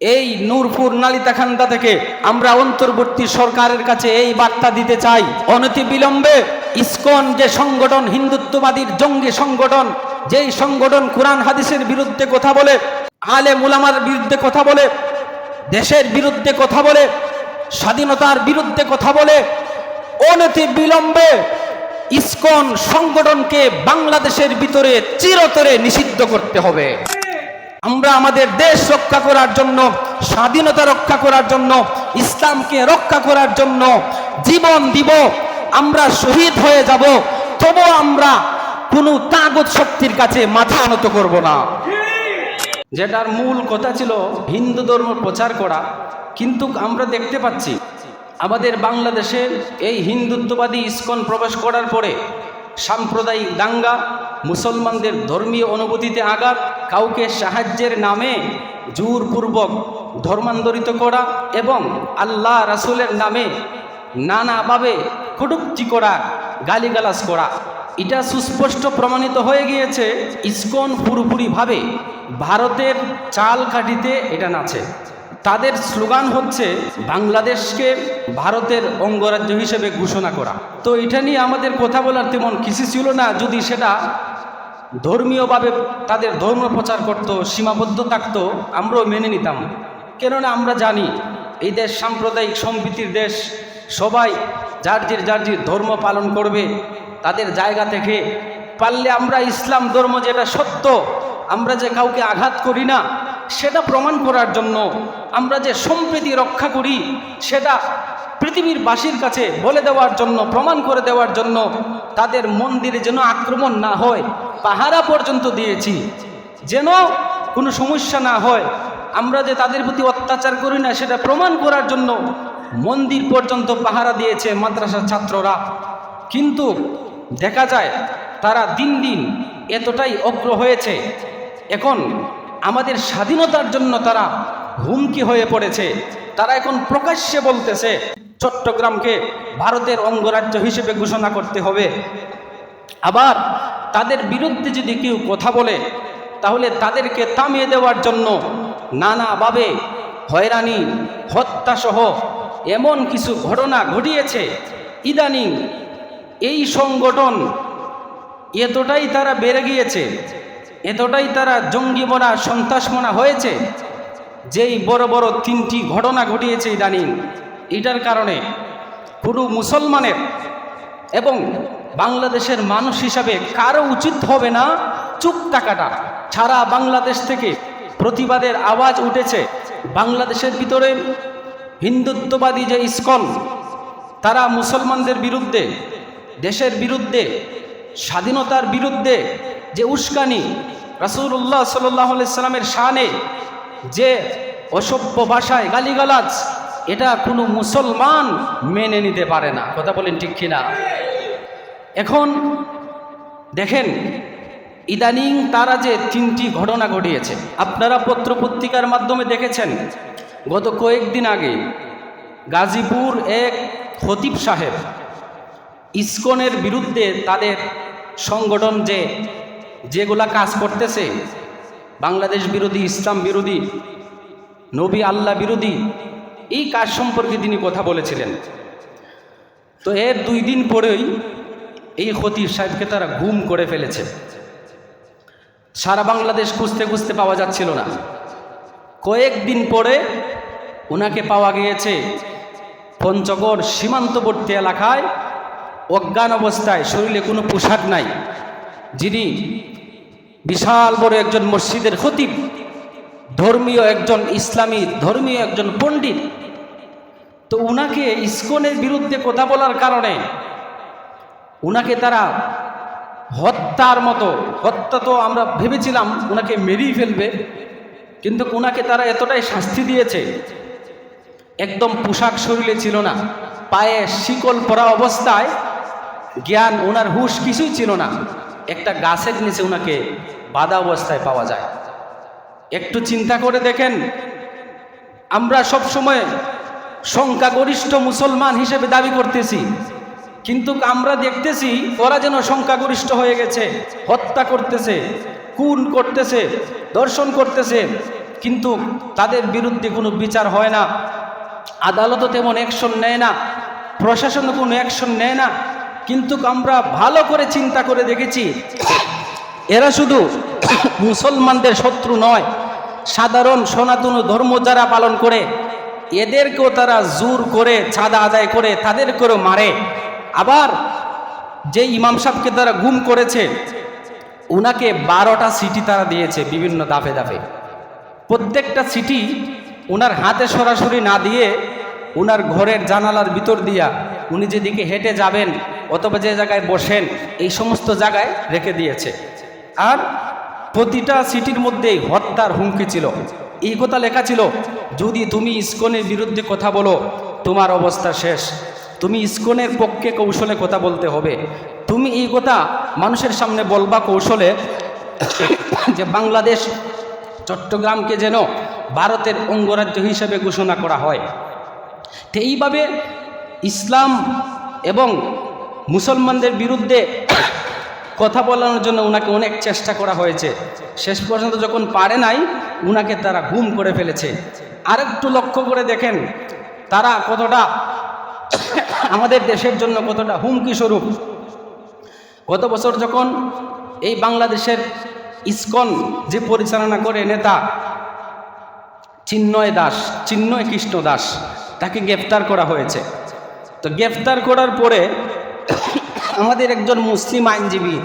এই নূরপুর নালিতাখান্দা থেকে আমরা অন্তর্বর্তী সরকারের কাছে এই বার্তা দিতে চাই। অনতি বিলম্বে ইসকন যে সংগঠন, হিন্দুত্ববাদীর জঙ্গি সংগঠন, যেই সংগঠন কোরআন হাদিসের বিরুদ্ধে কথা বলে, আলে মুলামার বিরুদ্ধে কথা বলে, দেশের বিরুদ্ধে কথা বলে, স্বাধীনতার বিরুদ্ধে কথা বলে, অনতি বিলম্বে ইসকন সংগঠনকে বাংলাদেশের ভিতরে চিরতরে নিষিদ্ধ করতে হবে। আমরা আমাদের দেশ রক্ষা করার জন্য, স্বাধীনতা রক্ষা করার জন্য, ইসলামকে রক্ষা করার জন্য জীবন দিব, আমরা শহীদ হয়ে যাব তবু আমরা কোনো তাগত শক্তির কাছে মাথা নত করব না। যেটার মূল কথা ছিল হিন্দু ধর্ম প্রচার করা, কিন্তু আমরা দেখতে পাচ্ছি, আমাদের বাংলাদেশের এই হিন্দুত্ববাদী ইস্কন প্রবেশ করার পরে সাম্প্রদায়িক দাঙ্গা, মুসলমানদের ধর্মীয় অনুভূতিতে আঘাত, কাউকে সাহায্যের নামে জোরপূর্বক ধর্মান্তরিত করা এবং আল্লাহ রাসুলের নামে নানাভাবে কটুক্তি করা, গালিগালাজ করা। এটা সুস্পষ্ট প্রমাণিত হয়ে গিয়েছে ইসকন পুরোপুরিভাবে ভারতের চাল কাঠিতে এটা নাচে। তাদের স্লোগান হচ্ছে বাংলাদেশকে ভারতের অঙ্গরাজ্য হিসেবে ঘোষণা করা। তো এটা নিয়ে আমাদের কথা বলার তেমন কিছু ছিল না, যদি সেটা ধর্মীয়ভাবে তাদের ধর্ম প্রচার করত, সীমাবদ্ধ থাকতো, আমরাও মেনে নিতাম। কেননা আমরা জানি, এই দেশ সাম্প্রদায়িক সম্প্রীতির দেশ, সবাই যার জির যার জির ধর্ম পালন করবে, তাদের জায়গা থেকে পারলে আমরা ইসলাম ধর্ম যেটা সত্য, আমরা যে কাউকে আঘাত করি না সেটা প্রমাণ করার জন্য আমরা যে সম্প্রীতি রক্ষা করি, সেটা পৃথিবীর বাসীর কাছে বলে দেওয়ার জন্য, প্রমাণ করে দেওয়ার জন্য তাদের মন্দিরে যেন আক্রমণ না হয়, পাহারা পর্যন্ত দিয়েছি। যেন কোনো সমস্যা না হয়, আমরা যে তাদের প্রতি অত্যাচার করি না, সেটা প্রমাণ করার জন্য মন্দির পর্যন্ত পাহারা দিয়েছে মাদ্রাসার ছাত্ররা। কিন্তু দেখা যায়, তারা দিন দিন এতটাই অগ্র হয়েছে। এখন আমাদের স্বাধীনতার জন্য তারা হুমকি হয়ে পড়েছে। তারা এখন প্রকাশ্যে বলতেছে, চট্টগ্রামকে ভারতের অঙ্গরাজ্য হিসেবে ঘোষণা করতে হবে। আবার তাদের বিরুদ্ধে যদি কেউ কথা বলে, তাহলে তাদেরকে থামিয়ে দেওয়ার জন্য নানাভাবে হয়রানি, হত্যাসহ এমন কিছু ঘটনা ঘটিয়েছে। ইদানিং এই সংগঠন এতটাই তারা বেড়ে গিয়েছে এতটাই তারা জঙ্গি মনা সন্ত্রাসমনা হয়েছে, যেই বড় বড় তিনটি ঘটনা ঘটিয়েছে ইদানিং। এটার কারণে কোনো মুসলমানের এবং বাংলাদেশের মানুষ হিসাবে কারও উচিত হবে না চুপ টাকাটা সারা বাংলাদেশ থেকে প্রতিবাদের আওয়াজ উঠেছে, বাংলাদেশের ভিতরে হিন্দুত্ববাদী যে ইস্কন, তারা মুসলমানদের বিরুদ্ধে, দেশের বিরুদ্ধে, স্বাধীনতার বিরুদ্ধে যে উস্কানি রাসুল্লাহ সাল্লাহ সাল্লামের শানে, যে অসভ্য ভাষায় গালিগালাজ, এটা কোনো মুসলমান মেনে নিতে পারে না। কথা বলেন ঠিক কিনা? এখন দেখেন, ইদানিং তারা যে তিনটি ঘটনা ঘটিয়েছে, আপনারা পত্রপত্রিকার মাধ্যমে দেখেছেন, গত কয়েকদিন আগে গাজীপুর এক খতিব সাহেব, ইসকনের বিরুদ্ধে তাদের সংগঠন যে যেগুলা কাজ করতেছে, বাংলাদেশ বিরোধী, ইসলাম বিরোধী, নবী আল্লাহ বিরোধী, এই কাজ সম্পর্কে তিনি কথা বলেছিলেন। তো এর দুই দিন পরেই এই খতিব সাহেবকে তারা গুম করে ফেলেছে। সারা বাংলাদেশ খুঁজতে খুঁজতে পাওয়া যাচ্ছিল না। কয়েকদিন পরে ওনাকে পাওয়া গিয়েছে পঞ্চগড় সীমান্তবর্তী এলাকায় অজ্ঞান অবস্থায় শরীরে কোনো পোশাক নাই, যিনি বিশাল বড় একজন মসজিদের খতিব, ধর্মীয় একজন ইসলামী, ধর্মীয় একজন পণ্ডিত। তো উনাকে ইস্কনের বিরুদ্ধে কথা বলার কারণে উনাকে তারা হত্যার মতো, হত্যা তো আমরা ভেবেছিলাম উনাকে মেরিয়ে ফেলবে, কিন্তু উনাকে তারা এতটাই শাস্তি দিয়েছে, একদম পোশাক শরীরে ছিল না, পায়ে শিকল পরা অবস্থায় জ্ঞান ওনার হুশ কিছুই ছিল না। একটা গাছের নিচে ওনাকে বাধা অবস্থায় পাওয়া যায়। একটু চিন্তা করে দেখেন, আমরা সব সময় সংখ্যাগরিষ্ঠ মুসলমান হিসেবে দাবি করতেছি, কিন্তু আমরা দেখতেছি ওরা যেন সংখ্যাগরিষ্ঠ হয়ে গেছে, হত্যা করতেছে, খুন করতেছে দর্শন করতেছে, কিন্তু তাদের বিরুদ্ধে কোনো বিচার হয় না। আদালতও তেমন অ্যাকশন নেয় না, প্রশাসনও কোনো অ্যাকশন নেয় না। কিন্তু আমরা ভালো করে চিন্তা করে দেখেছি, এরা শুধু মুসলমানদের শত্রু নয়, সাধারণ সনাতন ধর্ম যারা পালন করে, এদেরকেও তারা জোর করে ছাদা আদায় করে, তাদেরকেও মারে। আবার যে ইমাম সাহেবকে তারা গুম করেছে, উনাকে বারোটা সিটি তারা দিয়েছে বিভিন্ন দাফে দাফে। প্রত্যেকটা সিটি ওনার হাতে সরাসরি না দিয়ে ওনার ঘরের জানালার ভিতর দিয়া উনি যেদিকে হেঁটে যাবেন অথবা যে জায়গায় বসেন, এই সমস্ত জায়গায় রেখে দিয়েছে। আর প্রতিটা সিটির মধ্যেই হত্যার হুমকি ছিল। এই কথা লেখা ছিল, যদি তুমি ইস্কনের বিরুদ্ধে কথা বলো, তোমার অবস্থা শেষ। তুমি ইস্কনের পক্ষে কৌশলে কথা বলতে হবে। তুমি এই কথা মানুষের সামনে বলবা কৌশলে যে বাংলাদেশ চট্টগ্রামকে যেন ভারতের অঙ্গরাজ্য হিসেবে ঘোষণা করা হয়। এইভাবে ইসলাম এবং মুসলমানদের বিরুদ্ধে কথা বলানোর জন্য ওনাকে অনেক চেষ্টা করা হয়েছে। শেষ পর্যন্ত যখন পারে নাই, উনাকে তারা গুম করে ফেলেছে। আরেকটু লক্ষ্য করে দেখেন, তারা কতটা আমাদের দেশের জন্য কতটা হুমকি স্বরূপ। গত বছর যখন এই বাংলাদেশের ইসকন যে পরিচালনা করে নেতা চিন্ময় দাস, চিন্ময় কৃষ্ণ দাস, তাকে গ্রেফতার করা হয়েছে। তো গ্রেফতার করার পরে আমাদের একজন মুসলিম আইনজীবী।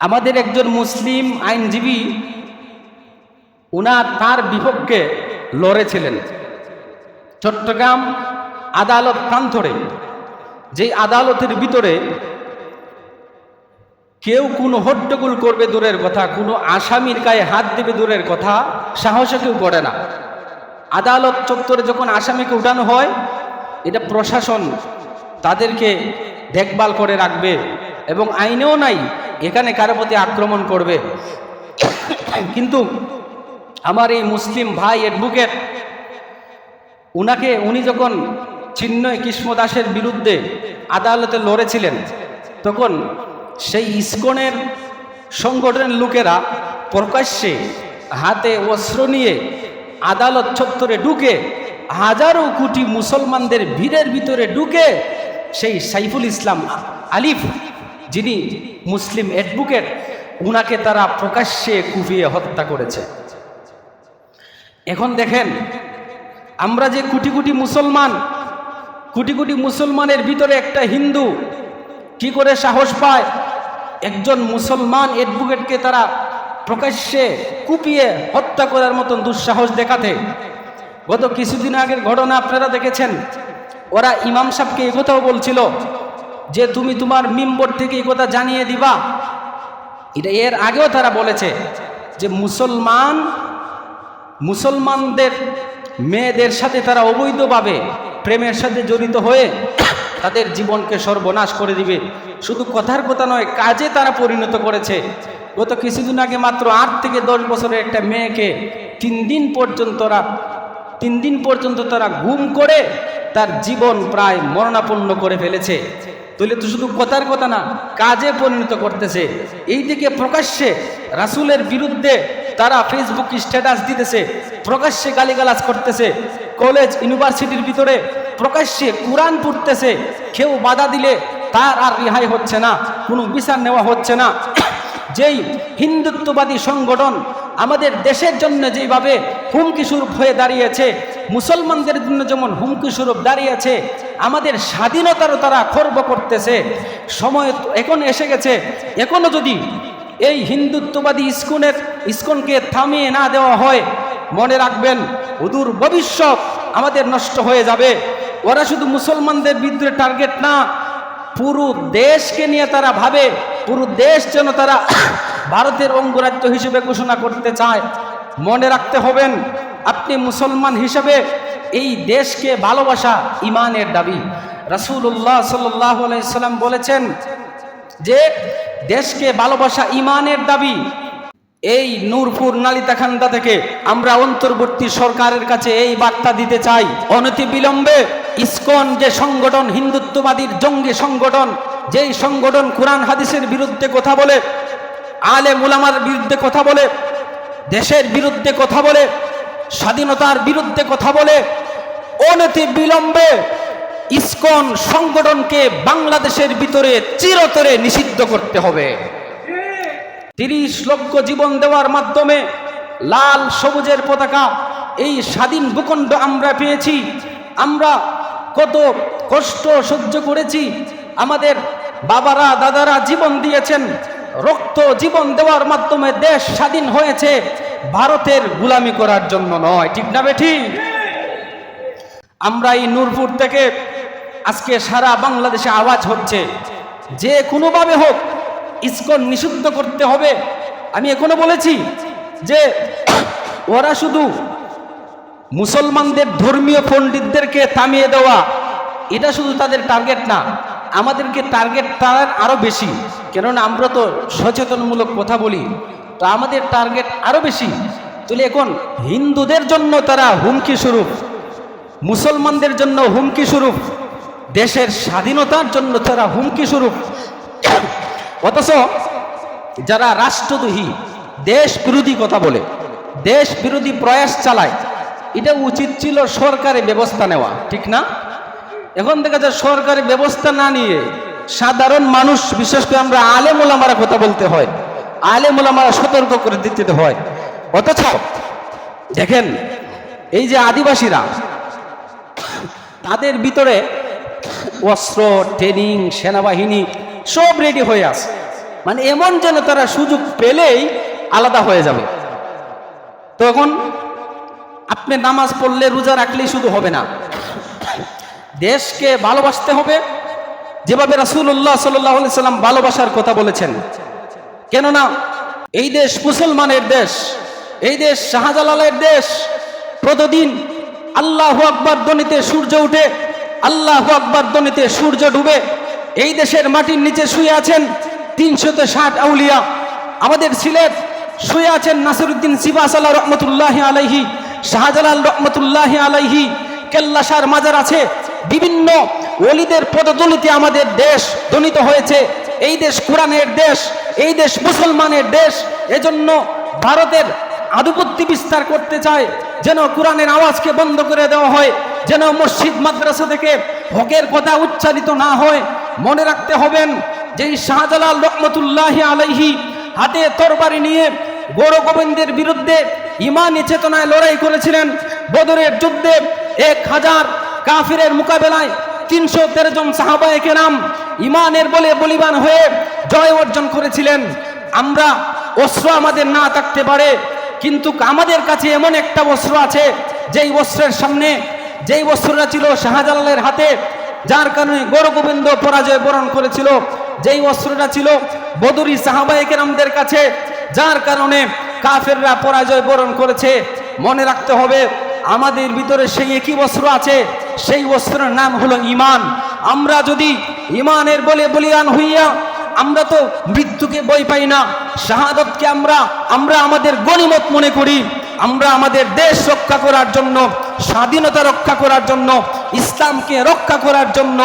আমাদের একজন মুসলিম আইনজীবী, উনার তার বিপক্ষে লড়েছিলেন। চট্টগ্রাম আদালত প্রান্তরে, যেই আদালতের ভিতরে কেউ কোনো হট্টগোল করবে দূরের কথা, কোনো আসামির গায়ে হাত দেবে দূরের কথা, সাহসে কেউ করে না। আদালত চত্বরে যখন আসামিকে উঠানো হয়, এটা প্রশাসন তাদেরকে দেখভাল করে রাখবে এবং আইনেও নাই, এখানে কারও প্রতি আক্রমণ করবে। কিন্তু আমার এই মুসলিম ভাই অ্যাডভোকেট উনাকে উনি যখন চিন্ময় কৃষ্ণ দাসের বিরুদ্ধে আদালতে লড়েছিলেন, তখন সেই ইস্কনের সংগঠনের লোকেরা প্রকাশ্যে হাতে অস্ত্র নিয়ে আদালত চত্বরে ঢুকে হাজারো কোটি মুসলমানদের ভিড়ের ভিতরে ঢুকে সেই সাইফুল ইসলাম আলিফ, যিনি মুসলিম অ্যাডভোকেট, উনাকে তারা প্রকাশ্যে কুপিয়ে হত্যা করেছে। এখন দেখেন, আমরা যে কোটি কোটি মুসলমান, কোটি কোটি মুসলমানের ভিতরে একটা হিন্দু কি করে সাহস পায়? একজন মুসলমান অ্যাডভোকেটকে তারা প্রকাশ্যে কুপিয়ে হত্যা করার মতন দুঃসাহস দেখাতে। গত কিছুদিন আগের ঘটনা আপনারা দেখেছেন ওরা ইমাম সাহেবকে একথাও বলছিল যে তুমি তোমার মিম্বর থেকে এই কথা জানিয়ে দিবা। এটা এর আগেও তারা বলেছে যে মুসলমান, মুসলমানদের মেয়েদের সাথে তারা অবৈধভাবে প্রেমের সাথে জড়িত হয়ে তাদের জীবনকে সর্বনাশ করে দিবে। শুধু কথার কথা নয়, কাজে তারা পরিণত করেছে। গত কিছুদিন আগে মাত্র আট থেকে দশ বছরের একটা মেয়েকে তিন দিন পর্যন্ত তারা তিন দিন পর্যন্ত তারা গুম করে তার জীবন প্রায় মরণাপন্ন করে ফেলেছে। তাহলে তো শুধু কথার কথা না, কাজে পরিণত করতেছে। এই দিকে প্রকাশ্যে রাসুলের বিরুদ্ধে তারা ফেসবুক স্ট্যাটাস দিতেছে, প্রকাশ্যে গালিগালাজ করতেছে কলেজ ইউনিভার্সিটির ভিতরে প্রকাশ্যে কোরআন পড়তেছে। কেউ বাধা দিলে তার আর রেহাই হচ্ছে না, কোনো বিচার নেওয়া হচ্ছে না। যেই হিন্দুত্ববাদী সংগঠন আমাদের দেশের জন্য যেভাবে হুমকি স্বরূপ হয়ে দাঁড়িয়েছে, মুসলমানদের জন্য যেমন হুমকি স্বরূপ দাঁড়িয়েছে, আমাদের স্বাধীনতারও তারা খর্ব করতেছে। সময় এখন এসে গেছে এখনও যদি এই হিন্দুত্ববাদী ইস্কনের, ইস্কনকে থামিয়ে না দেওয়া হয়, মনে রাখবেন অদূর ভবিষ্যৎ আমাদের নষ্ট হয়ে যাবে। ওরা শুধু মুসলমানদের বিরুদ্ধে টার্গেট না, পুরো দেশকে নিয়ে তারা ভাবে, পুরো দেশ যেন তারা ভারতের অঙ্গরাজ্য হিসেবে ঘোষণা করতে চায়। মনে রাখতে হবেন, আপনি মুসলমান হিসেবে এই দেশকে ভালোবাসা ইমানের দাবি। রাসুল্লাহ সাল্লাহ সাল্লাম বলেছেন যে, দেশকে ভালোবাসা ইমানের দাবি। এই নূরপুর নালিতাখান্দা থেকে আমরা অন্তর্বর্তী সরকারের কাছে এই বার্তা দিতে চাই। অনতি বিলম্বে ইসকন যে সংগঠন, হিন্দুত্ববাদীর জঙ্গি সংগঠন, যেই সংগঠন কোরআন, হাদিসের বিরুদ্ধে কথা বলে আলে মুলামার বিরুদ্ধে কথা বলে, দেশের বিরুদ্ধে কথা বলে, স্বাধীনতার বিরুদ্ধে কথা বলে, অনতি বিলম্বে ইসকন সংগঠনকে বাংলাদেশের ভিতরে চিরতরে নিষিদ্ধ করতে হবে। তিরিশ লক্ষ জীবন দেওয়ার মাধ্যমে লাল সবুজের পতাকা, এই স্বাধীন ভূখণ্ড আমরা পেয়েছি। আমরা কত কষ্ট সহ্য করেছি। আমাদের বাবারা, দাদারা জীবন দিয়েছেন। রক্ত জীবন দেওয়ার মাধ্যমে দেশ স্বাধীন হয়েছে, ভারতের গুলামি করার জন্য নয়। ঠিক না বেঠি? আমরা এই নূরপুর থেকে আজকে সারা বাংলাদেশে আওয়াজ হচ্ছে, যে কোনোভাবে হোক ইসকন নিষিদ্ধ করতে হবে। আমি এখনও বলেছি যে ওরা শুধু মুসলমানদের ধর্মীয় পণ্ডিতদেরকে থামিয়ে দেওয়া, এটা শুধু তাদের টার্গেট না, আমাদেরকে টার্গেট তার আরও বেশি। কেননা আমরা তো সচেতনমূলক কথা বলি। তো আমাদের টার্গেট আরও বেশি। তাহলে এখন হিন্দুদের জন্য তারা হুমকি স্বরূপ, মুসলমানদের জন্য হুমকি স্বরূপ, দেশের স্বাধীনতার জন্য তারা হুমকি স্বরূপ। অথচ যারা রাষ্ট্রদ্রোহী, দেশ বিরোধী কথা বলে, দেশ বিরোধী প্রয়াস চালায়, এটা উচিত ছিল সরকারি ব্যবস্থা নেওয়া, ঠিক না? এখন দেখা যায় সরকারি ব্যবস্থা না নিয়ে সাধারণ মানুষ, বিশেষ করে আমরা আলেম ওলামারা কথা বলতে হয়। আলেম ওলামারা সতর্ক করে দিতে হয়। অথচ দেখেন, এই যে আদিবাসীরা, তাদের ভিতরে অস্ত্র, ট্রেনিং, সেনাবাহিনী সব রেডি হয়ে আছে। মানে এমন যেন তারা সুযোগ পেলেই আলাদা হয়ে যাবে। তখন আপনি নামাজ পড়লে রোজা রাখলেই শুধু হবে না। দেশকে ভালোবাসতে হবে যেভাবে রাসুল্লাহ সাল্লাহ সাল্লাম ভালোবাসার কথা বলেছেন। কেননা এই দেশ মুসলমানের দেশ, এই দেশ শাহজালালের দেশ। প্রতিদিন আল্লাহ আকবর ধ্বনিতে সূর্য উঠে, আল্লাহ আকবর ধ্বনিতে সূর্য ডুবে। এই দেশের মাটির নিচে শুয়ে আছেন তিনশত ষাট আউলিয়া। আমাদের সিলেট শুয়ে আছেন নাসিরুদ্দিন সিবাসাল্লাহ রহমতুল্লাহ আলাইহি, শাহজালাল রহমতুল্লাহ আলাইহি। কেল্লাসার মাজার আছে, বিভিন্ন অলিদের পদদলিতে আমাদের দেশ দলিত হয়েছে। এই দেশ কোরআনের দেশ, এই দেশ মুসলমানের দেশ। এজন্য ভারতের আধিপত্য বিস্তার করতে চায়, যেন কোরআনের আওয়াজকে বন্ধ করে দেওয়া হয়, যেন মসজিদ, মাদ্রাসা থেকে হকের কথা উচ্চারিত না হয়। মনে রাখতে হবেন যে শাহজালাল রহমতুল্লাহ আলাইহি হাতে তরবারি নিয়ে গোবিন্দের বিরুদ্ধে ইমানি চেতনায় লড়াই করেছিলেন। বদরের যুদ্ধে এক হাজার কাফিরের মোকাবেলায় তিনশো তেরো জন সাহাবায়কে নাম ইমানের বলে বলিবান হয়ে জয় অর্জন করেছিলেন। আমরা অস্ত্র আমাদের না থাকতে পারে, কিন্তু আমাদের কাছে এমন একটা অস্ত্র আছে, যেই অস্ত্রের সামনে, যেই অস্ত্রটা ছিল শাহজালালের হাতে, যার কারণে গৌরগোবিন্দ পরাজয় বরণ করেছিল। যেই অস্ত্রটা ছিল বদরি সাহাবাহিকেরামদের কাছে, যার কারণে কাফেররা পরাজয় বরণ করেছে। মনে রাখতে হবে, আমাদের ভিতরে সেই একই অস্ত্র আছে সেই অস্ত্রের নাম হলো ইমান। আমরা যদি ইমানের বলে বলিয়ান হইয়া আমরা তো মৃত্যুকে বই পাই না, শাহাদতকে আমরা আমরা আমাদের গণিমত মনে করি, আমরা আমাদের দেশ রক্ষা করার জন্য, স্বাধীনতা রক্ষা করার জন্য, ইসলামকে রক্ষা করার জন্য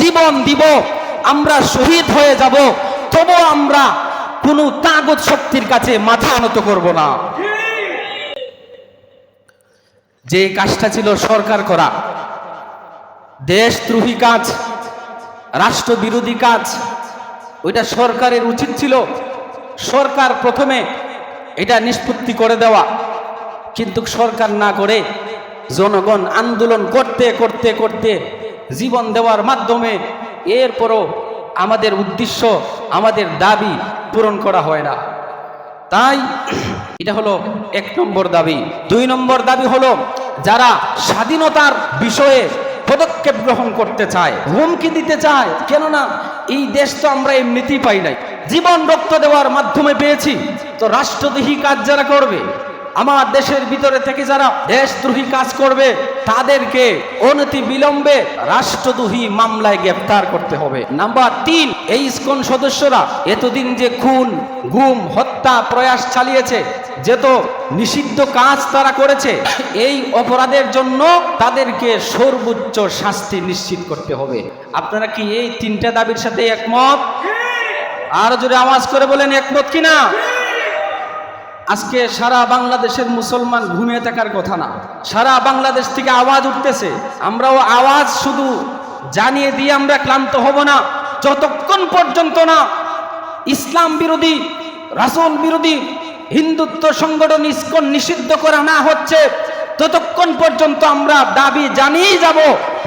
জীবন দিব, আমরা শহীদ হয়ে যাব তবু আমরা কোনো তাগত শক্তির কাছে মাথা আনত করব না। যে কাজটা ছিল সরকার করা দেশদ্রোহী কাজ রাষ্ট্রবিরোধী কাজ, ওইটা সরকারের উচিত ছিল। সরকার প্রথমে এটা নিষ্পত্তি করে দেওয়া। কিন্তু সরকার না করে জনগণ আন্দোলন করতে করতে করতে জীবন দেওয়ার মাধ্যমে এরপরও আমাদের উদ্দেশ্য, আমাদের দাবি পূরণ করা হয় না। তাই এটা হলো এক নম্বর দাবি। দুই নম্বর দাবি হলো যারা স্বাধীনতার বিষয়ে পদক্ষেপ গ্রহণ করতে চায়, হুমকি দিতে চায়, কেননা এই দেশ তো আমরা এমনিতেই পাই নাই। জীবন রক্ত দেওয়ার মাধ্যমে পেয়েছি, তো রাষ্ট্রদেহী কাজ যারা করবে আমার দেশের ভিতরে থেকে যারা দেশদ্রোহী কাজ করবে তাদেরকে অনতি বিলম্বে রাষ্ট্রদ্রোহী মামলায় গ্রেপ্তার করতে হবে। নাম্বার তিন এই ইসকন সদস্যরা এতদিন যে খুন গুম হত্যা প্রয়াস চালিয়েছে যেত নিষিদ্ধ কাজ তারা করেছে এই অপরাধের জন্য তাদেরকে সর্বোচ্চ শাস্তি নিশ্চিত করতে হবে। আপনারা কি এই তিনটা দাবির সাথে একমত? আরও জোরে আওয়াজ করে বলেন একমত কিনা? আজকে সারা বাংলাদেশের মুসলমান ঘুমিয়ে থাকার কথা না। সারা বাংলাদেশ থেকে আওয়াজ উঠতেছে, আমরাও আওয়াজ শুধু জানিয়ে দিয়ে আমরা ক্লান্ত হব না, যতক্ষণ পর্যন্ত না ইসলাম বিরোধী, রাসূল বিরোধী, হিন্দুত্ব সংগঠন ইস্কন নিষিদ্ধ করা না হচ্ছে, ততক্ষণ পর্যন্ত আমরা দাবি জানিয়ে যাব,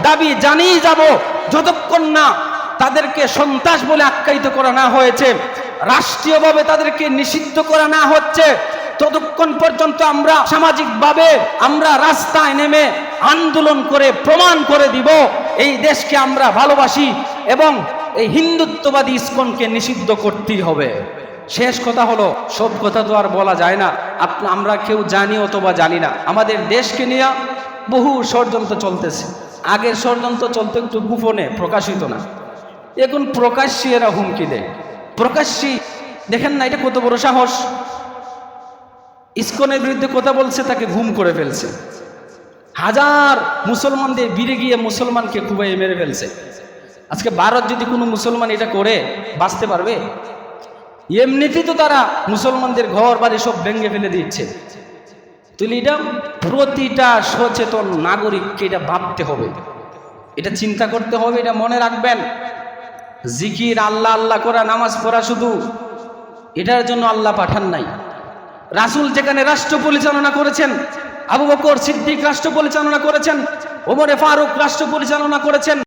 দাবি জানিয়ে যাব, যতক্ষণ না তাদেরকে সন্ত্রাস বলে আখ্যায়িত করা না হয়েছে। রাষ্ট্রীয়ভাবে তাদেরকে নিষিদ্ধ করা না হচ্ছে, ততক্ষণ পর্যন্ত আমরা সামাজিকভাবে আমরা রাস্তায় নেমে আন্দোলন করে প্রমাণ করে দিব, এই দেশকে আমরা ভালোবাসি এবং এই হিন্দুত্ববাদী ইস্কনকে নিষিদ্ধ করতেই হবে। শেষ কথা হলো, সব কথা তো আর বলা যায় না। আমরা কেউ জানি অথবা জানি না। আমাদের দেশকে নিয়ে বহু ষড়যন্ত্র চলতেছে। আগের ষড়যন্ত্র চলতে একটু গোপনে প্রকাশিত না। এখন প্রকাশ্যে এরা হুমকি দেয়। প্রকাশ্যে, দেখেন না, এটা কত বড় সাহস। ইস্কনের বিরুদ্ধে কথা বলছে, তাকে ঘুম করে ফেলছে। হাজার মুসলমানদের বিরে গিয়ে মুসলমানকে কুবাইয়ে মেরে ফেলছে। আজকে ভারত যদি কোনো মুসলমান এটা করে, বাঁচতে পারবে? এমনিতেই তো তারা মুসলমানদের ঘর, বাড়ি সব ভেঙে ফেলে দিচ্ছে। তাহলে এটা প্রতিটা সচেতন নাগরিককে এটা ভাবতে হবে। এটা চিন্তা করতে হবে, এটা মনে রাখবেন। জিকির, আল্লাহ আল্লাহ করা, নামাজ পড়া শুধু। এটার জন্য আল্লাহ পাঠান নাই। রাসুল যেখানে রাষ্ট্র পরিচালনা করেছেন, আবু বকর সিদ্দিক রাষ্ট্র পরিচালনা করেছেন, ওমরে ফারুক রাষ্ট্র পরিচালনা করেছেন